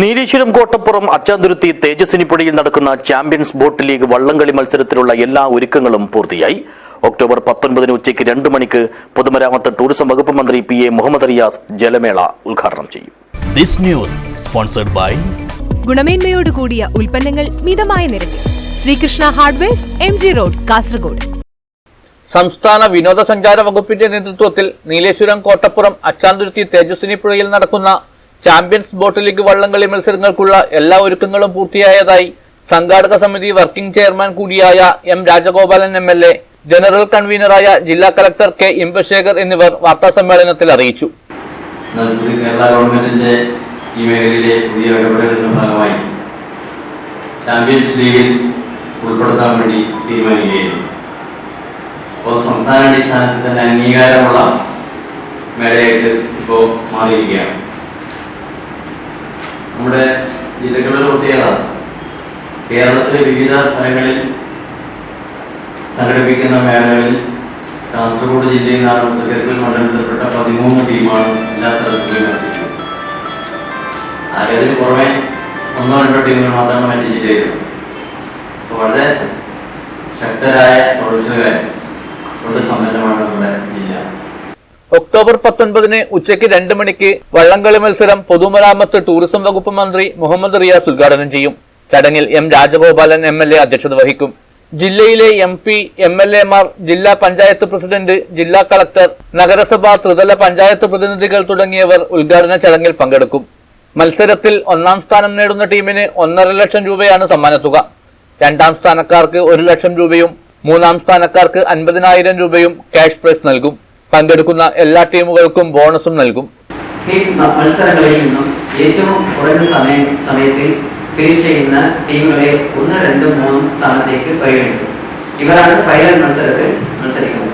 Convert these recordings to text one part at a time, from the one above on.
നീലേശ്വരം കോട്ടപ്പുറം അച്ചാന്തുരുത്തി തേജസ്വിനിപ്പുഴയിൽ നടക്കുന്ന champions boat league വള്ളംകളി മത്സരത്തിലുള്ള എല്ലാ ഒരുക്കങ്ങളും പൂർത്തിയായി. ഒക്ടോബർ പത്തൊൻപതിന് ഉച്ചയ്ക്ക് രണ്ട് മണിക്ക് പൊതുമരാമത്ത് ടൂറിസം വകുപ്പ് മന്ത്രി പി എ മുഹമ്മദ് റിയാസ് ജലമേള ഉദ്ഘാടനം ചെയ്യും. This news sponsored by ഗുണമേന്മയോട് കൂടിയ ഉൽപ്പന്നങ്ങൾ മിതമായ നിരക്കിൽ. Sreekrishna hardwares M G road Kasaragod. സംസ്ഥാന വിനോദസഞ്ചാര വകുപ്പിന്റെ നേതൃത്വത്തിൽ നീലേശ്വരം കോട്ടപ്പുറം അച്ചാന്തുരുത്തി തേജസ്വിനി പുഴയിൽ നടക്കുന്ന ചാമ്പ്യൻസ് ബോട്ട് ലീഗ് വള്ളംകളി മത്സരങ്ങൾക്കുള്ള എല്ലാ ഒരുക്കങ്ങളും പൂർത്തിയായതായി സംഘാടക സമിതി വർക്കിംഗ് ചെയർമാൻ കൂടിയായ M Rajagopalan M L A general കൺവീനറായ ജില്ലാ കലക്ടർ കെ ഇമ്പശേഖർ എന്നിവർ വാർത്താ സമ്മേളനത്തിൽ അറിയിച്ചു. കേരള ഗവൺമെന്റിന്റെ ഭാഗമായി ചാമ്പ്യൻസ് ലീഗിൽ ഉൾപ്പെടുത്താൻ വേണ്ടി തീരുമാനിക്കുകയായിരുന്നു. അപ്പോൾ സംസ്ഥാന അടിസ്ഥാനത്തിൽ തന്നെ അംഗീകാരമുള്ള മേളയായിട്ട് ഇപ്പോൾ മാറിയിരിക്കുകയാണ്. നമ്മുടെ ജില്ലകളുടെ പ്രത്യേകത കേരളത്തിലെ വിവിധ സ്ഥലങ്ങളിൽ സംഘടിപ്പിക്കുന്ന മേളകളിൽ കാസർഗോഡ് ജില്ലയിൽ നിന്നാണ് മുത്തക്കരക്കൽ മണ്ഡലത്തിൽപ്പെട്ട പതിമൂന്ന് ടീമാണ് എല്ലാ സ്ഥലത്തും വിമർശിക്കുന്നത് ആകെ പുറമെ ഒന്നോ രണ്ടോ ടീമുകൾ മാത്രമാണ് എന്റെ അപ്പോൾ വളരെ ശക്തരായ തൊഴിലുകാർ കൊണ്ട് സമ്പന്നമാണ് നമ്മുടെ ജില്ല. ഒക്ടോബർ പത്തൊൻപതിന് ഉച്ചയ്ക്ക് രണ്ട് മണിക്ക് വള്ളംകളി മത്സരം പൊതുമരാമത്ത് ടൂറിസം വകുപ്പ് മന്ത്രി മുഹമ്മദ് റിയാസ് ഉദ്ഘാടനം ചെയ്യും. ചടങ്ങിൽ M Rajagopalan M L A അധ്യക്ഷത വഹിക്കും. ജില്ലയിലെ എം പി എം എൽ ജില്ലാ പഞ്ചായത്ത് പ്രസിഡന്റ് ജില്ലാ കളക്ടർ നഗരസഭ ത്രിതല പഞ്ചായത്ത് പ്രതിനിധികൾ തുടങ്ങിയവർ ഉദ്ഘാടന ചടങ്ങിൽ പങ്കെടുക്കും. മത്സരത്തിൽ ഒന്നാം സ്ഥാനം നേടുന്ന ടീമിന് ഒന്നര ലക്ഷം രൂപയാണ് സമ്മാനത്തുക. രണ്ടാം സ്ഥാനക്കാർക്ക് ഒരു ലക്ഷം രൂപയും മൂന്നാം സ്ഥാനക്കാർക്ക് അൻപതിനായിരം രൂപയും ക്യാഷ് പ്രൈസ് നൽകും. പങ്കെടുക്കുന്ന എല്ലാ ടീമുകൾക്കും ബോണസും നൽകും. മത്സരങ്ങളിൽ നിന്നും ഏറ്റവും കുറഞ്ഞ സമയം സമയത്തിൽ ഫിനിഷ് ചെയ്യുന്ന ടീമുകളെ ഒന്ന് രണ്ടും മൂന്നും സ്ഥാനത്തേക്ക് പരിഗണിക്കും. ഇവരാണ് ഫൈനൽ മത്സരത്തിൽ മത്സരിക്കുന്നത്.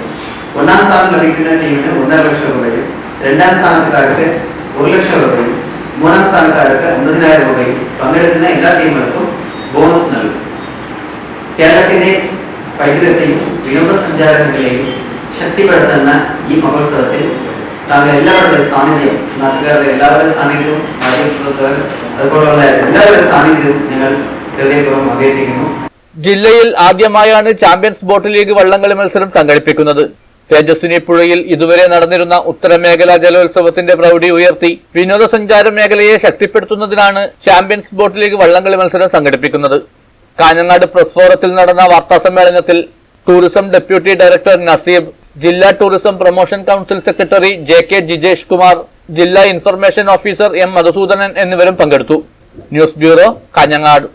ഒന്നാം സ്ഥാനം ലഭിക്കുന്ന ടീമിന് ഒന്നര ലക്ഷം രൂപയും രണ്ടാം സ്ഥാനക്കാർക്ക് ഒരു ലക്ഷം രൂപയും മൂന്നാം സ്ഥാനക്കാർക്ക് അമ്പതിനായിരം രൂപയും പങ്കെടുക്കുന്ന എല്ലാ ടീമുകൾക്കും ബോണസ് നൽകും. കേരളത്തിന്റെ പൈതൃകത്തെയും വിനോദസഞ്ചാര മേഖലയെയും ശക്തിപ്പെടുത്തുന്ന ഈ മഹോത്സവത്തിൽ താങ്കൾ എല്ലാവരുടെ സാന്നിധ്യം നാട്ടുകാരുടെ എല്ലാവരുടെ സാന്നിധ്യവും മാധ്യമപ്രവർത്തകർ അതുപോലുള്ള എല്ലാവരുടെ സാന്നിധ്യവും ഞങ്ങൾ ഹൃദയപൂർവം അഭ്യർത്ഥിക്കുന്നു. ജില്ലയിൽ ആദ്യമായാണ് ചാമ്പ്യൻസ് ബോട്ട് ലീഗ് വള്ളംകളി മത്സരം സംഘടിപ്പിക്കുന്നത്. തേജസ്വിനി പുഴയിൽ ഇതുവരെ നടന്നിരുന്ന ഉത്തരമേഖലാ ജലോത്സവത്തിന്റെ പ്രൗഢി ഉയർത്തി വിനോദസഞ്ചാര മേഖലയെ ശക്തിപ്പെടുത്തുന്നതിനാണ് ചാമ്പ്യൻസ് ബോട്ട് ലീഗ് വള്ളംകളി മത്സരം സംഘടിപ്പിക്കുന്നത്. കാഞ്ഞങ്ങാട് പ്രസ് ഫോറത്തിൽ നടന്ന വാർത്താ സമ്മേളനത്തിൽ ടൂറിസം ഡെപ്യൂട്ടി ഡയറക്ടർ നസീബ് ജില്ലാ tourism promotion council secretary J K Jijesh Kumar ജില്ലാ ഇൻഫർമേഷൻ ഓഫീസർ എം മധുസൂദനൻ എന്നിവരും പങ്കെടുത്തു. News bureau Kanhangad.